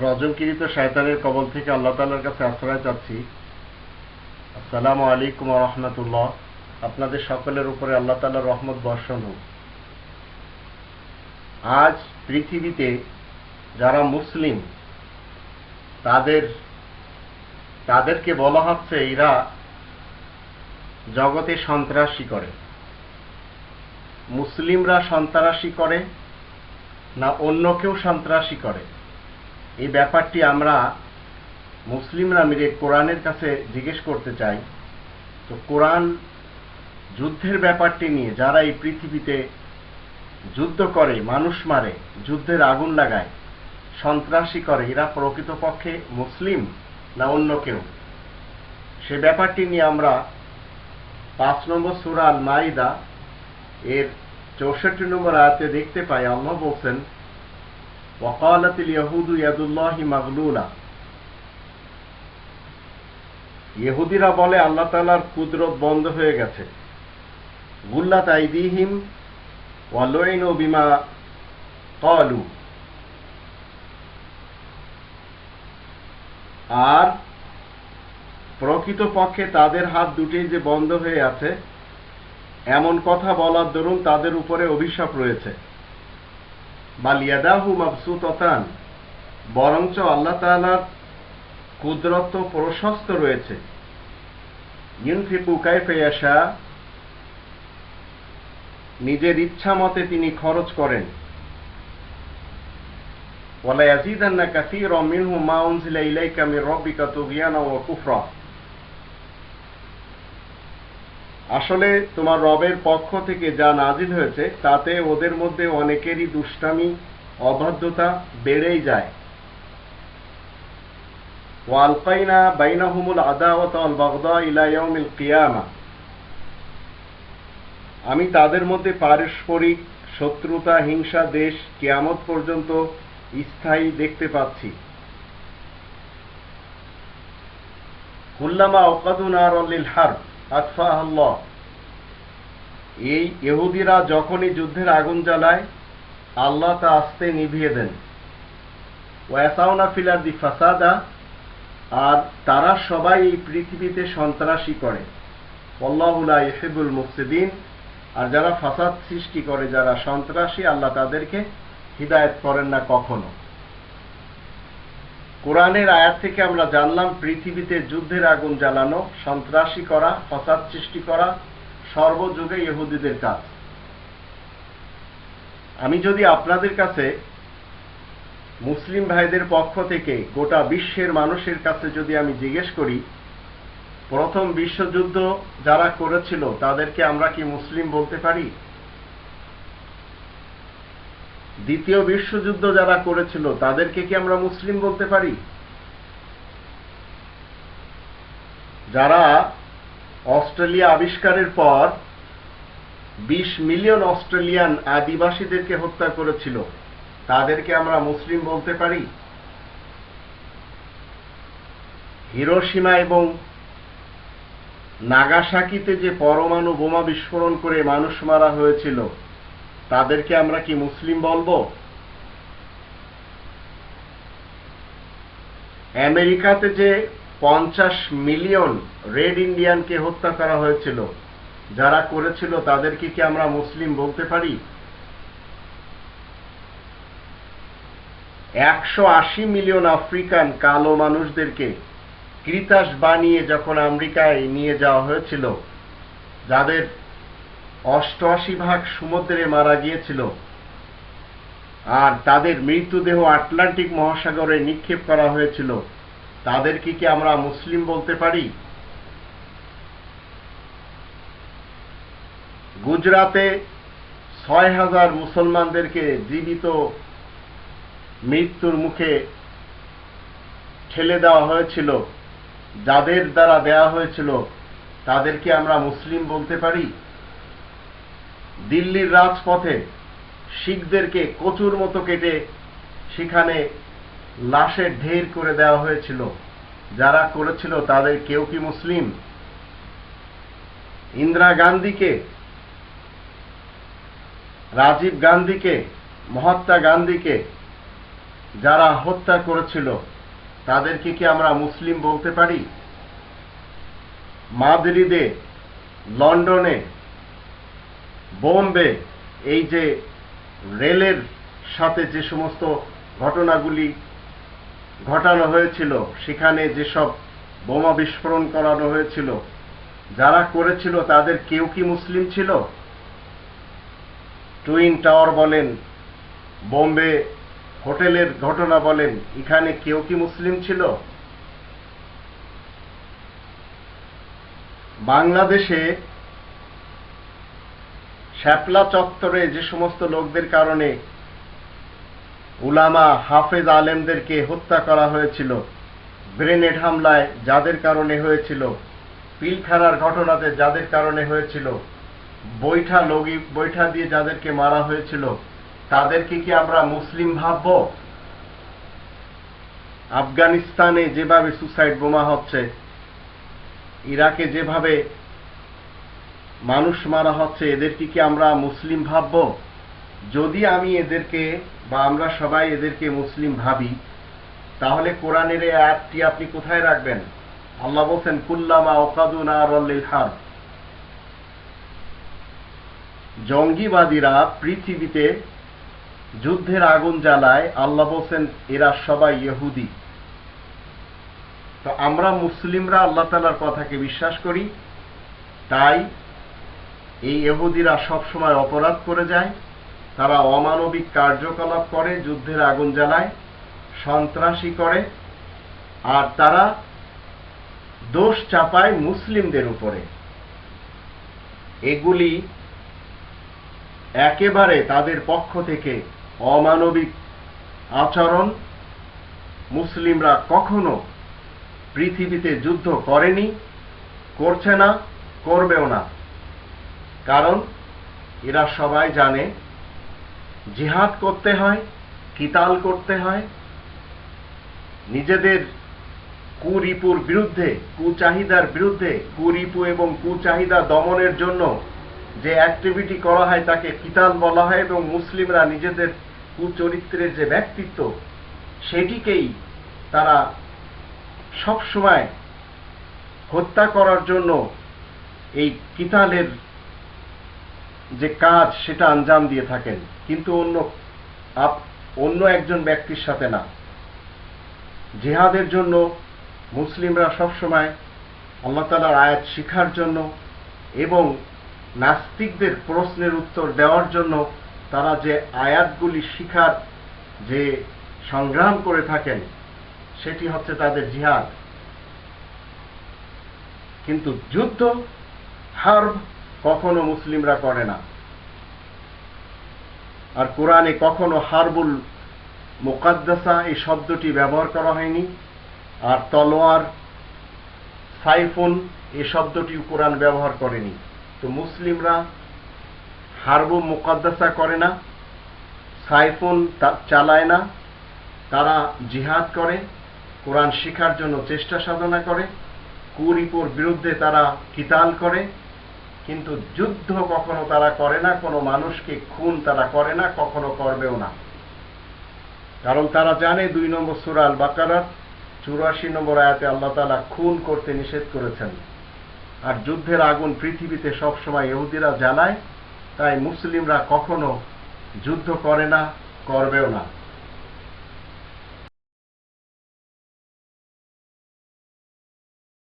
রজমকিরিত শয়তানের কবল থেকে আল্লাহ তালার কাছে আশ্রয় চাচ্ছি। আসসালামু আলাইকুম রহমতুল্লাহ। আপনাদের সকলের উপরে আল্লাহ তালার রহমত বর্ষণ হোক আজ পৃথিবীতে যারা মুসলিম, তাদের, তাদেরকে বলা হচ্ছে এরা জগতে সন্ত্রাসী করে। মুসলিমরা সন্ত্রাসী করে না অন্য কেউ সন্ত্রাসী করে? এই ব্যাপারটি আমরা মুসলিমরা মিলে কোরআনের কাছে জিজ্ঞেস করতে চাই। তো কোরআন যুদ্ধের ব্যাপারটি নিয়ে যারা এই পৃথিবীতে যুদ্ধ করে, মানুষ মারে, যুদ্ধের আগুন লাগায়, সন্ত্রাসী করে, এরা প্রকৃতপক্ষে মুসলিম না অন্য কেউ? সে ব্যাপারটি নিয়ে আমরা পাঁচ নম্বর সুরা আল মাইদা এর চৌষট্টি নম্বর আয়াতে দেখতে পাই। আল্লাহ বলছেন وقالت اليهود يد الله مغلولة ইহুদিরা বলে আল্লাহ তালার কুদরত বন্ধ হয়ে গেছে গুল্লাত আইদিহিম ওয়ালইনু বিমা ক্বালু আর প্রকৃতপক্ষে তাদের হাত দুটি যে বন্ধ হয়ে আছে এমন কথা বলার দরুন তাদের উপরে অভিশাপ রয়েছে বালিয়াদাহু মাবসুততান। বরঞ্চ আল্লাহ তাআলার কুদরত প্রশস্ত রয়েছে। ইউনফিকু কাইফে ইয়াশা। নিজের ইচ্ছা মতে তিনি খরচ করেন। ওয়ালা ইয়াজিদান্না কাসীরাম মিনহুম মা উনজিলা ইলাইকা মির রাব্বিকা তুগয়ানা ওয়া কুফরা। আসলে তোমার রবের পক্ষ থেকে যা নাজিল হয়েছে, তাতে ওদের মধ্যে অনেকেরই দুষ্টামি, অবাধ্যতা বেড়েই যায়। ওয়ালকাইনা বাইনাহুমুল আদাওয়াত ওয়াল বাগদা ইলা ইয়াউমিল কিয়ামা। আমি তাদের মধ্যে পারস্পরিক শত্রুতা, হিংসা, দেশ কিয়ামত পর্যন্ত স্থায়ী দেখতে পাচ্ছি। কুল্লামা ওকাদু নারলিল হার্ব। আতফা আল্লাহ এই ইহুদিরা যখনই যুদ্ধের আগুন জ্বালায়, আল্লাহ তা আস্তে নিভিয়ে দেন। ওয়াসাউনা ফিলার দি ফাসাদা, আর তারা সবাই এই পৃথিবীতে সন্ত্রাসী করে। আল্লাহুল্লাহ ইহেবুল মুফসিদিন, আর যারা ফাসাদ সৃষ্টি করে, যারা সন্ত্রাসী, আল্লাহ তাদেরকে হিদায়ত করেন না কখনো। কোরআনের আয়াত থেকে আমরা জানলাম, পৃথিবীতে যুদ্ধের আগুন জ্বালানো, সন্ত্রাসী করা, ফসাদ সৃষ্টি করা, সর্বযুগে ইহুদিদের কাজ। আমি যদি আপনাদের কাছে মুসলিম ভাইদের পক্ষ থেকে গোটা বিশ্বের মানুষের কাছে যদি আমি জিজ্ঞেস করি, প্রথম বিশ্বযুদ্ধ যারা করেছিল, তাদেরকে আমরা কি মুসলিম বলতে পারি? দ্বিতীয় বিশ্বযুদ্ধ যারা করেছিল, তাদেরকে কি আমরা মুসলিম বলতে পারি? যারা অস্ট্রেলিয়া আবিষ্কারের পর বিশ মিলিয়ন অস্ট্রেলিয়ান আদিবাসীদেরকে হত্যা করেছিল, তাদেরকে আমরা মুসলিম বলতে পারি? হিরোসীমা এবং নাগাসাকিতে যে পরমাণু বোমা বিস্ফোরণ করে মানুষ মারা হয়েছিল তাদেরকে আমরা কি মুসলিম বলব? আমেরিকাতে যে পঞ্চাশ মিলিয়ন রেড ইন্ডিয়ানকে হত্যা করা হয়েছিল, যারা করেছিল তাদেরকে কি আমরা মুসলিম বলতে পারি? একশো আশি মিলিয়ন আফ্রিকান কালো মানুষদেরকে কৃতাস বানিয়ে যখন আমেরিকায় নিয়ে যাওয়া হয়েছিল, যাদের অষ্টআশি ভাগ সমুদ্রে মারা গিয়েছিল। আর তাদের মৃতদেহ আটলান্টিক মহাসাগরে নিক্ষেপ করা হয়েছিল। তাদেরকে কি আমরা মুসলিম বলতে পারি? গুজরাতে ছয় হাজার মুসলমানদেরকে জীবিত মৃত্যুর মুখে ঠেলে দেওয়া হয়েছিল। যাদের দ্বারা দেওয়া হয়েছিল, তাদেরকে আমরা মুসলিম বলতে পারি? দিল্লির রাজপথে শিখদেরকে কচুর মতো কেটে সেখানে লাশের ঢের করে দেওয়া হয়েছিল। যারা করেছিল তাদের কেউ কি মুসলিম? ইন্দিরা গান্ধীকে, রাজীব গান্ধীকে, মহাত্মা গান্ধীকে যারা হত্যা করেছিল, তাদেরকে কি আমরা মুসলিম বলতে পারি? মাদ্রিদে, লন্ডনে বোম্বে, এই যে রেলের সাথে যে সমস্ত ঘটনাগুলি ঘটানো হয়েছিল, সেখানে যেসব বোমা বিস্ফোরণ করানো হয়েছিল, যারা করেছিল তাদের কেউ কি মুসলিম ছিল? টুইন টাওয়ার বলেন, বোম্বে হোটেলের ঘটনা বলেন, এখানে কেউ কি মুসলিম ছিল? বাংলাদেশে শ্যাপলা চত্বরে যে সমস্ত লোকদের কারণে উলামা হাফেজ আলেমদেরকে হত্যা করা হয়েছিল, গ্রেনেড হামলায় যাদের কারণে হয়েছিল, পিলখানার ঘটনাতে যাদের কারণে হয়েছিল, বৈঠা লগি, বৈঠা দিয়ে যাদেরকে মারা হয়েছিল, তাদেরকে কি আমরা মুসলিম ভাবব? আফগানিস্তানে যেভাবে সুসাইড বোমা হচ্ছে, ইরাকে যেভাবে মানুষ মারা হচ্ছে, এদেরকে কি আমরা মুসলিম ভাবব? যদি আমি এদেরকে বা আমরা সবাই এদেরকে মুসলিম ভাবি, তাহলে কোরআনের এই আয়াতটি আপনি কোথায় রাখবেন? আল্লাহ বলছেন, কুল্লামা ওকাদুনা রল্লিল হার। জঙ্গিবাদীরা পৃথিবীতে যুদ্ধের আগুন জ্বালায়, আল্লাহ বলছেন, এরা সবাই ইহুদি। তো আমরা মুসলিমরা আল্লাহ তালার কথাকে বিশ্বাস করি, তাই এই এহুদিরা সবসময় অপরাধ করে যায়, তারা অমানবিক কার্যকলাপ করে, যুদ্ধের আগুন জ্বালায়, সন্ত্রাসী করে, আর তারা দোষ চাপায় মুসলিমদের উপরে। এগুলি একেবারে তাদের পক্ষ থেকে অমানবিক আচরণ। মুসলিমরা কখনো পৃথিবীতে যুদ্ধ করেনি, করছে না, করবেও না। কারণ এরা সবাই জানে, জিহাদ করতে হয়, কিতাল করতে হয়। নিজেদের কুরিপুর বিরুদ্ধে, কুচাহিদার বিরুদ্ধে, কুরিপু এবং কুচাহিদা দমনের জন্য যে অ্যাক্টিভিটি করা হয় তাকে কিতাল বলা হয় এবং মুসলিমরা নিজেদের কুচরিত্রের যে ব্যক্তিত্ব, সেটিকেই তারা সব সময় হত্যা করার জন্য এই কিতালের যে কাজ সেটা আঞ্জাম দিয়ে থাকেন, কিন্তু অন্য অন্য একজন ব্যক্তির সাথে না। জেহাদের জন্য মুসলিমরা সবসময় আল্লাহ তালার আয়াত শিখার জন্য এবং নাস্তিকদের প্রশ্নের উত্তর দেওয়ার জন্য তারা যে আয়াতগুলি শিখার যে সংগ্রাম করে থাকেন, সেটি হচ্ছে তাদের জিহাদ। কিন্তু যুদ্ধ, হার্ব কখনো মুসলিমরা করে না। আর কোরআনে কখনো হারবুল মোকাদ্দাসা এই শব্দটি ব্যবহার করা হয়নি। আর তলোয়ার, সাইফুন এই শব্দটিও কোরআন ব্যবহার করেনি। তো মুসলিমরা হারবু মোকাদ্দাসা করে না, সাইফুন চালায় না, তারা জিহাদ করে, কোরআন শিখার জন্য চেষ্টা সাধনা করে, কুরিপুর বিরুদ্ধে তারা কিতাল করে কিন্তু যুদ্ধ কখনো তারা করে না, কোনো মানুষকে খুন তারা করে না, কখনো করবেও না। কারণ তারা জানে দুই নম্বর সুরাল বাকারাত চুরাশি নম্বর আয়াতে আল্লাহ তালা খুন করতে নিষেধ করেছেন। আর যুদ্ধের আগুন পৃথিবীতে সবসময় ইহুদিরা জ্বালায়, তাই মুসলিমরা কখনো যুদ্ধ করে না, করবেও না।